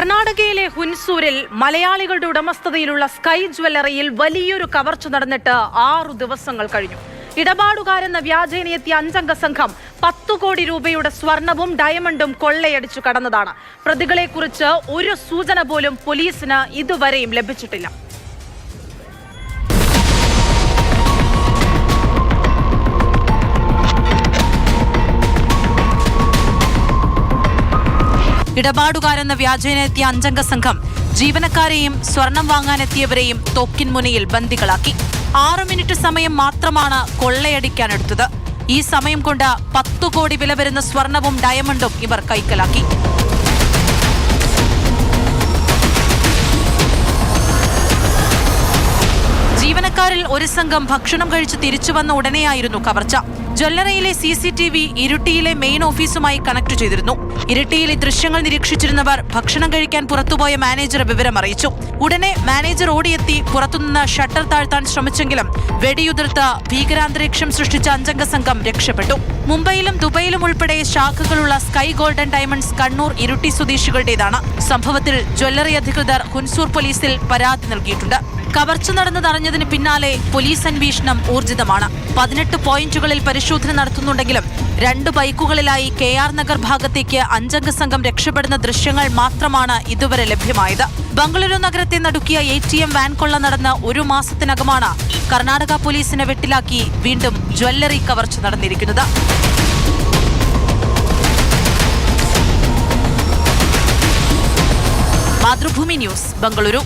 കർണാടകയിലെ ഹുൻസൂരിൽ മലയാളികളുടെ ഉടമസ്ഥതയിലുള്ള സ്കൈ ജ്വല്ലറിയിൽ വലിയൊരു കവർച്ച നടന്നിട്ട് ആറു ദിവസങ്ങൾ കഴിഞ്ഞു. ഇടപാടുകാരെന്ന വ്യാജേനയെത്തിയ അഞ്ചംഗ സംഘം പത്തു കോടി രൂപയുടെ സ്വർണവും ഡയമണ്ടും കൊള്ളയടിച്ചു കടന്നതാണ്. പ്രതികളെക്കുറിച്ച് ഒരു സൂചന പോലും പോലീസിന് ഇതുവരെയും ലഭിച്ചിട്ടില്ല. ഇടപാടുകാരെന്ന വ്യാജേനെത്തിയ അഞ്ചംഗ സംഘം ജീവനക്കാരെയും സ്വർണം വാങ്ങാനെത്തിയവരെയും തോക്കിൻ മുനയിൽ ബന്ദികളാക്കി. ആറു മിനിറ്റ് സമയം മാത്രമാണ് കൊള്ളയടിക്കാനെടുത്തത്. ഈ സമയം കൊണ്ട് പത്തു കോടി വില വരുന്ന സ്വർണവും ഡയമണ്ടും ഇവർ കൈക്കലാക്കി. ഒരു സംഘം ഭക്ഷണം കഴിച്ച് തിരിച്ചു വന്ന ഉടനെയായിരുന്നു കവർച്ച. ജ്വല്ലറിയിലെ സി സി ടി വി ഇരിട്ടിയിലെ മെയിൻ ഓഫീസുമായി കണക്ട് ചെയ്തിരുന്നു. ഇരിട്ടിയിലെ ദൃശ്യങ്ങൾ നിരീക്ഷിച്ചിരുന്നവർ ഭക്ഷണം കഴിക്കാൻ പുറത്തുപോയ മാനേജറെ വിവരം അറിയിച്ചു. ഉടനെ മാനേജർ ഓടിയെത്തി പുറത്തുനിന്ന് ഷട്ടർ താഴ്ത്താൻ ശ്രമിച്ചെങ്കിലും വെടിയുതിർത്ത് ഭീകരാന്തരീക്ഷം സൃഷ്ടിച്ച അഞ്ചംഗ സംഘം രക്ഷപ്പെട്ടു. മുംബൈയിലും ദുബൈയിലും ഉൾപ്പെടെ ശാഖകളുള്ള Sky Golden Diamonds Kannur Iritty സ്വദേശികളുടേതാണ്. സംഭവത്തിൽ ജ്വല്ലറി അധികൃതർ ഹുൻസൂർ പോലീസിൽ പരാതി നൽകിയിട്ടുണ്ട്. കവർച്ച നടന്നതറിഞ്ഞതിന് പിന്നാലെ പോലീസ് അന്വേഷണം ഊർജിതമാണ്. പതിനെട്ട് പോയിന്റുകളിൽ പരിശോധന നടത്തുന്നുണ്ടെങ്കിലും രണ്ട് ബൈക്കുകളിലായി കെ ആർ നഗർ ഭാഗത്തേക്ക് അഞ്ചംഗ സംഘം രക്ഷപ്പെടുന്ന ദൃശ്യങ്ങൾ മാത്രമാണ് ഇതുവരെ ലഭ്യമായത്. ബംഗളൂരു നഗരത്തെ നടുക്കിയ എ ടി എം വാൻ കൊള്ള നടന്ന ഒരു മാസത്തിനകമാണ് കർണാടക പോലീസിനെ വെട്ടിലാക്കി വീണ്ടും ജ്വല്ലറി കവർച്ച നടന്നിരിക്കുന്നത്. മാതൃഭൂമി ന്യൂസ് ബംഗളൂരു.